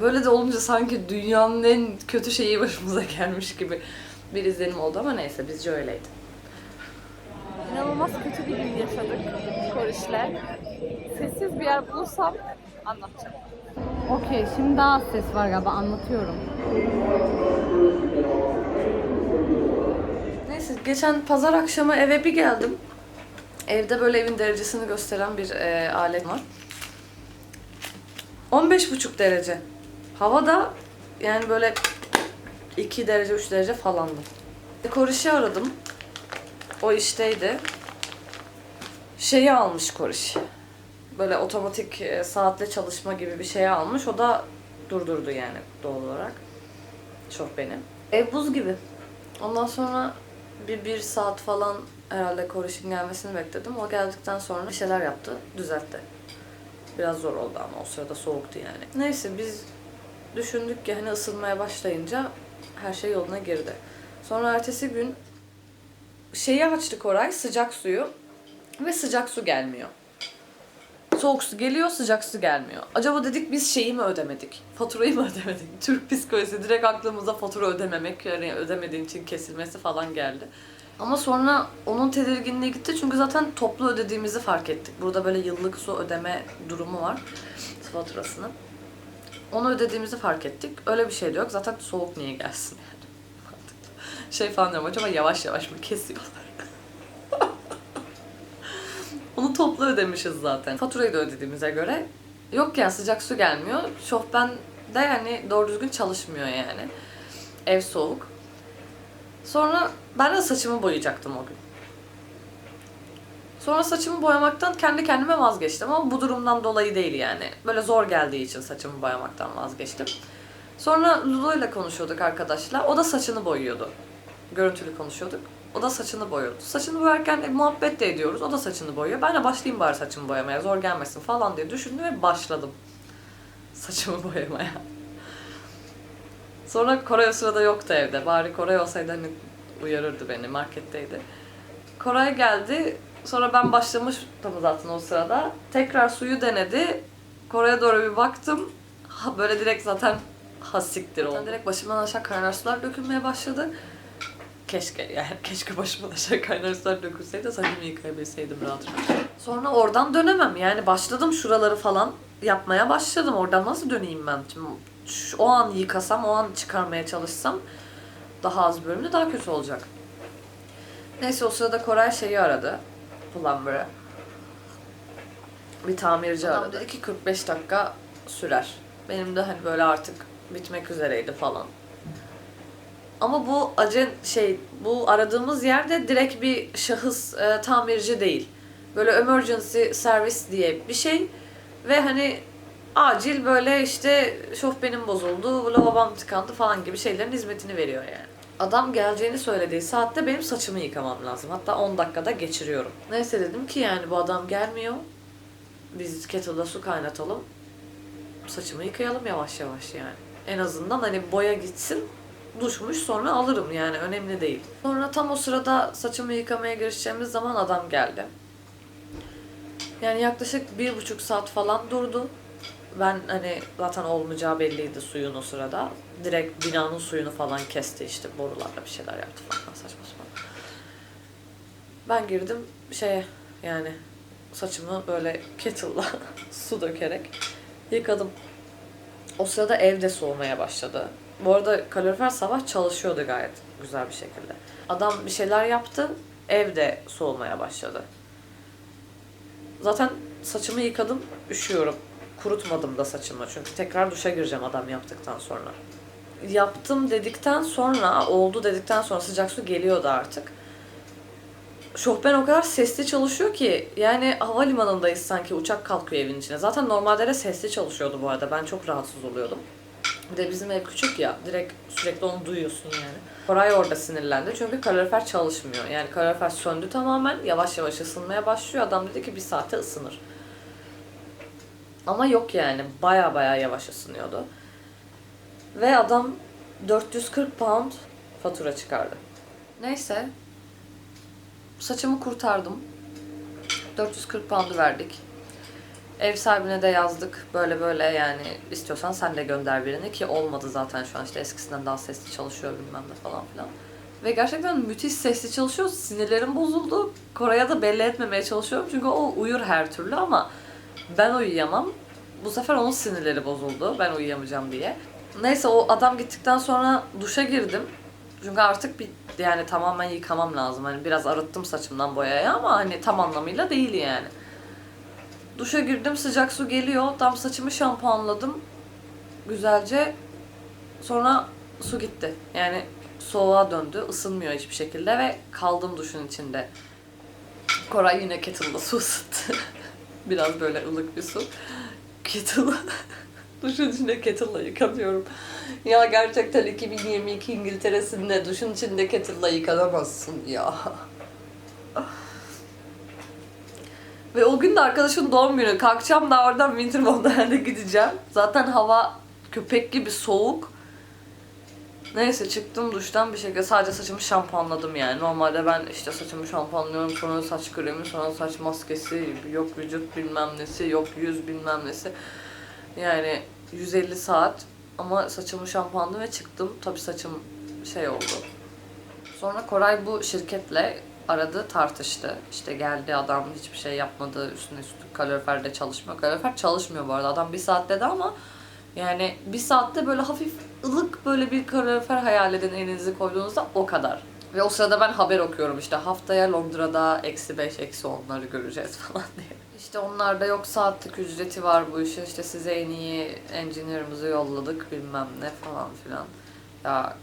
böyle de olunca sanki dünyanın en kötü şeyi başımıza gelmiş gibi bir izlenim oldu ama neyse bizce öyleydi. İnanılmaz kötü bir gün yaşadık Koriş'le. Sessiz bir yer bulursam anlatacağım. Okey şimdi daha az ses var galiba anlatıyorum. Neyse geçen pazar akşamı eve bir geldim. Evde böyle evin derecesini gösteren bir e, alet var. 15,5 derece. Hava da yani böyle 2 derece 3 derece falandı. Koriş'i aradım. O işteydi. Şeyi almış Koriş. Böyle otomatik e, saatle çalışma gibi bir şey almış. O da durdurdu yani doğal olarak. Çok beni. Ev buz gibi. Ondan sonra bir, bir saat falan herhalde Koriş'in gelmesini bekledim. O geldikten sonra bir şeyler yaptı, düzeltti. Biraz zor oldu ama o sırada soğuktu yani. Neyse biz düşündük ki hani ısınmaya başlayınca her şey yoluna girdi. Sonra ertesi gün şeyi açtı Koray, sıcak suyu ve sıcak su gelmiyor. Soğuk su geliyor, sıcak su gelmiyor. Acaba dedik biz şeyi mi ödemedik? Faturayı mı ödemedik? Türk psikolojisi direkt aklımıza fatura ödememek, yani ödemediğin için kesilmesi falan geldi. Ama sonra onun tedirginliği gitti çünkü zaten toplu ödediğimizi fark ettik. Burada böyle yıllık su ödeme durumu var faturasını. Onu ödediğimizi fark ettik. Öyle bir şey de yok. Zaten soğuk niye gelsin yani? Şey falan diyorum acaba yavaş yavaş mı kesiyorlar? Onu toplu ödemişiz zaten. Faturayı da ödediğimize göre yok ya sıcak su gelmiyor. Şofben de yani doğru düzgün çalışmıyor yani. Ev soğuk. Sonra ben de saçımı boyayacaktım o gün. Sonra saçımı boyamaktan kendi kendime vazgeçtim ama bu durumdan dolayı değil yani. Böyle zor geldiği için saçımı boyamaktan vazgeçtim. Sonra Lulu ile konuşuyorduk arkadaşlar. O da saçını boyuyordu. Görüntülü konuşuyorduk. O da saçını boyuyordu. Saçını boyarken e, muhabbet de ediyoruz. O da saçını boyuyor. Ben de başlayayım bari saçımı boyamaya. Zor gelmesin falan diye düşündüm ve başladım. Saçımı boyamaya. Sonra Koray o sırada yoktu evde. Bari Koray olsaydı hani uyarırdı beni. Marketteydi. Koray geldi. Sonra ben başlamıştım zaten o sırada. Tekrar suyu denedi. Koray'a doğru bir baktım. Ha, böyle direkt zaten hasiktir oldu. Direkt başımdan aşağı kaynar sular dökülmeye başladı. Keşke yani keşke başımdan aşağı kaynar sular dökülseydi saçımı yıkayabilseydim rahat rahat. Sonra oradan dönemem yani başladım şuraları falan yapmaya başladım. Oradan nasıl döneyim ben? Şimdi o an yıkasam, o an çıkarmaya çalışsam daha az bölümde daha kötü olacak. Neyse o sırada Koray şeyi aradı. Plumber'ı. Bir tamirci aradı. Dedi ki 45 dakika sürer. Benim de hani böyle artık bitmek üzereydi falan. Ama bu acen şey bu aradığımız yerde direkt bir şahıs e, tamirci değil. Böyle emergency service diye bir şey ve hani acil böyle işte şofbenim bozuldu, lavabom tıkandı falan gibi şeylerin hizmetini veriyor yani. Adam geleceğini söylediği saatte benim saçımı yıkamam lazım. Hatta 10 dakikada geçiriyorum. Neyse dedim ki yani bu adam gelmiyor. Biz kettle'da su kaynatalım. Saçımı yıkayalım yavaş yavaş yani. En azından hani boya gitsin duşmuş sonra alırım yani önemli değil. Sonra tam o sırada saçımı yıkamaya girişeceğimiz zaman adam geldi. Yani yaklaşık bir buçuk saat falan durdu. Ben hani zaten olmayacağı belliydi suyun o sırada. Direkt binanın suyunu falan kesti işte borularla bir şeyler yaptı falan saçma sapan. Ben girdim şeye yani saçımı böyle kettle'la su dökerek yıkadım. O sırada evde soğumaya başladı. Bu arada kalorifer sabah çalışıyordu gayet güzel bir şekilde. Adam bir şeyler yaptı, evde soğumaya başladı. Zaten saçımı yıkadım, üşüyorum. Kurutmadım da saçımı çünkü tekrar duşa gireceğim adam yaptıktan sonra. Yaptım dedikten sonra, oldu dedikten sonra sıcak su geliyordu artık. Şofben o kadar sesli çalışıyor ki yani havalimanındayız sanki uçak kalkıyor evin içine. Zaten normalde de sesli çalışıyordu bu arada. Ben çok rahatsız oluyordum. Bir de bizim ev küçük ya. Direkt sürekli onu duyuyorsun yani. Koray orada sinirlendi çünkü kalorifer çalışmıyor. Yani kalorifer söndü tamamen. Yavaş yavaş ısınmaya başlıyor. Adam dedi ki bir saate ısınır. Ama yok yani. Baya baya yavaş ısınıyordu. Ve adam 440 pound fatura çıkardı. Neyse. Saçımı kurtardım. 440 pound'u verdik. Ev sahibine de yazdık. Böyle böyle yani istiyorsan sen de gönder birini ki olmadı zaten şu an işte eskisinden daha sesli çalışıyor bilmem ne falan filan. Ve gerçekten müthiş sesli çalışıyor. Sinirlerim bozuldu. Koray'a da belli etmemeye çalışıyorum. Çünkü o uyur her türlü ama ben uyuyamam. Bu sefer onun sinirleri bozuldu. Ben uyuyamayacağım diye. Neyse o adam gittikten sonra duşa girdim. Çünkü artık bir yani tamamen yıkamam lazım. Hani biraz arıttım saçımdan boyaya ama hani tam anlamıyla değil yani. Duşa girdim sıcak su geliyor. Tam saçımı şampuanladım. Güzelce. Sonra su gitti. Yani soğuğa döndü. ısınmıyor hiçbir şekilde ve kaldım duşun içinde. Koray yine kettle'da su ısıttı. Biraz böyle ılık bir su. Kettle'la duşun içinde kettle'la yıkanıyorum. Ya gerçekten 2022 İngiltere'sinde duşun içinde kettle'la yıkanamazsın ya. Ve o gün de arkadaşın doğum günü. Kalkacağım da oradan Winter Wonderland'e gideceğim. Zaten hava köpek gibi soğuk. Neyse çıktım duştan bir şekilde sadece saçımı şampuanladım yani. Normalde ben işte saçımı şampuanlıyorum sonra saç kremi sonra saç maskesi yok vücut bilmem nesi yok yüz bilmem nesi. Yani 150 saat ama saçımı şampuanladım ve çıktım. Tabii saçım şey oldu. Sonra Koray bu şirketle aradı tartıştı. İşte geldi adam hiçbir şey yapmadı üstüne üstlük kaloriferde çalışmıyor. Kalorifer çalışmıyor bu arada adam bir saat dedi ama yani bir saatte böyle hafif ılık böyle bir kalorifer hayal edin elinizi koyduğunuzda o kadar. Ve o sırada ben haber okuyorum işte haftaya Londra'da eksi 5 eksi 10'ları göreceğiz falan diye. İşte onlarda yok saatlik ücreti var bu işin işte size en iyi engineer'ımızı yolladık bilmem ne falan filan. Ya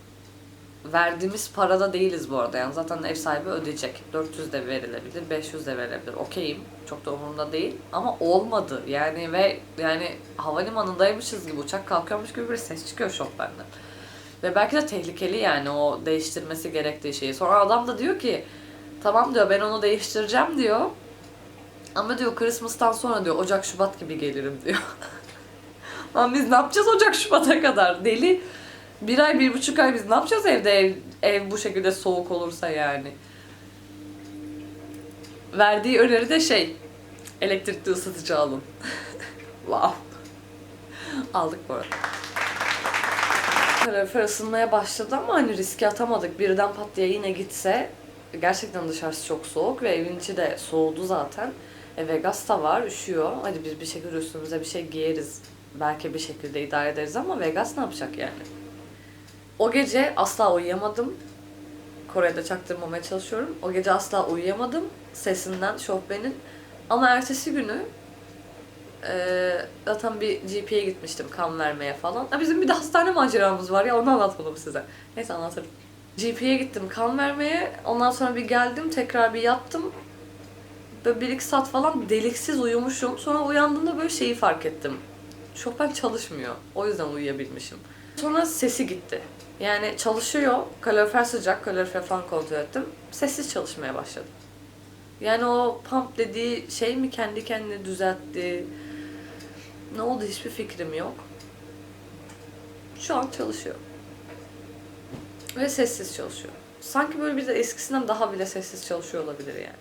verdiğimiz parada değiliz bu arada yani zaten ev sahibi ödeyecek. 400 de verilebilir, 500 de verilebilir. Okeyim. Çok da umurumda değil. Ama olmadı. Yani ve yani havalimanındaymışız gibi uçak kalkıyormuş gibi bir ses çıkıyor şoförden. Ve belki de tehlikeli yani o değiştirmesi gerektiği şeyi. Sonra adam da diyor ki tamam diyor ben onu değiştireceğim diyor. Ama diyor Christmas'tan sonra diyor Ocak Şubat gibi gelirim diyor. Lan biz ne yapacağız Ocak Şubat'a kadar? Deli. Bir ay, bir buçuk ay biz ne yapacağız evde ev, ev bu şekilde soğuk olursa yani. Verdiği öneri de şey, elektrikli ısıtıcı alın. wow. Aldık bu arada. Kalorifer ısınmaya başladı ama hani riske atamadık. Birden pat diye yine gitse gerçekten dışarısı çok soğuk ve evin içi de soğudu zaten. E, Vegas da var, üşüyor. Hadi biz bir şekilde üstümüze bir şey giyeriz. Belki bir şekilde idare ederiz ama Vegas ne yapacak yani? O gece asla uyuyamadım. Kore'de çaktırmamaya çalışıyorum. O gece asla uyuyamadım sesinden Şofben'in. Ama ertesi günü eee, zaten bir GP'ye gitmiştim kan vermeye falan. Ha, bizim bir de hastane maceramız var ya onu anlatmadım size. Neyse anlatırım. GP'ye gittim kan vermeye. Ondan sonra bir geldim tekrar bir yattım. Böyle bir iki saat falan deliksiz uyumuşum. Sonra uyandığımda böyle şeyi fark ettim. Chopin çalışmıyor. O yüzden uyuyabilmişim. Sonra sesi gitti. Yani çalışıyor, kalorifer sıcak, kalorifer falan kontrol ettim. Sessiz çalışmaya başladı. Yani o pump dediği şey mi kendi kendine düzeltti? Ne oldu hiçbir fikrim yok. Şu an çalışıyor. Ve sessiz çalışıyor. Sanki böyle bir de eskisinden daha bile sessiz çalışıyor olabilir yani.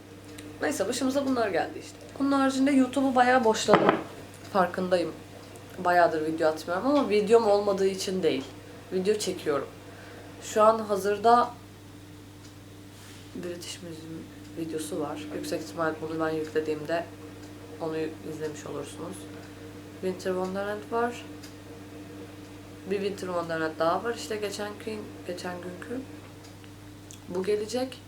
Neyse başımıza bunlar geldi işte. Onun haricinde YouTube'u bayağı boşladım. Farkındayım. Bayağıdır video atmıyorum ama videom olmadığı için değil. Video çekiyorum. Şu an hazırda British Museum videosu var. Yüksek ihtimal bunu ben yüklediğimde onu izlemiş olursunuz. Winter Wonderland var. Bir Winter Wonderland daha var işte geçen gün, geçen günkü. Bu gelecek.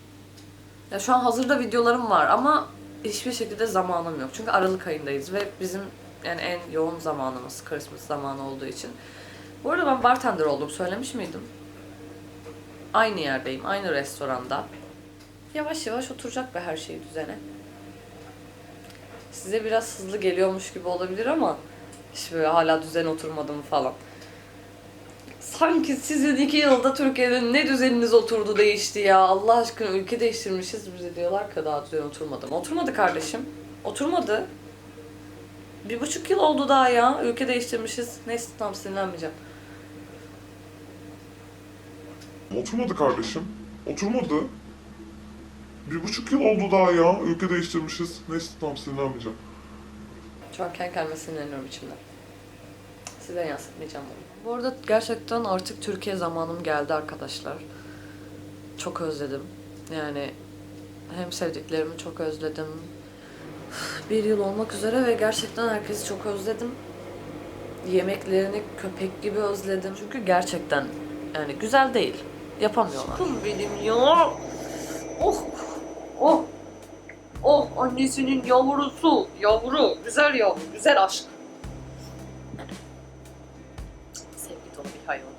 Ya şu an hazırda videolarım var ama hiçbir şekilde zamanım yok. Çünkü Aralık ayındayız ve bizim yani en yoğun zamanımız Christmas zamanı olduğu için. Bu arada ben bartender oldum. Söylemiş miydim? Aynı yerdeyim. Aynı restoranda. Yavaş yavaş oturacak be her şey düzene. Size biraz hızlı geliyormuş gibi olabilir ama böyle hala düzen oturmadım falan. Sanki sizin iki yılda Türkiye'de ne düzeniniz oturdu değişti ya. Allah aşkına ülke değiştirmişiz bize diyorlar ki daha düzen oturmadı mı? Oturmadı kardeşim. Oturmadı. Bir buçuk yıl oldu daha ya. Ülke değiştirmişiz. Neyse tam sinirlenmeyeceğim. Oturmadı kardeşim. Oturmadı. Bir buçuk yıl oldu daha ya. Ülke değiştirmişiz. Neyse tamam sinirlenmeyeceğim. An kendi kendime sinirleniyorum içimden. Size yansıtmayacağım bunu. Bu arada gerçekten artık Türkiye zamanım geldi arkadaşlar. Çok özledim. Yani hem sevdiklerimi çok özledim. Bir yıl olmak üzere ve gerçekten herkesi çok özledim. Yemeklerini köpek gibi özledim. Çünkü gerçekten yani güzel değil. Yapamıyorlar. Kım benim ya. Oh. Oh. Oh annesinin yavrusu. Yavru. Güzel yavru. Güzel aşk. Sevgi dolu bir hayvan.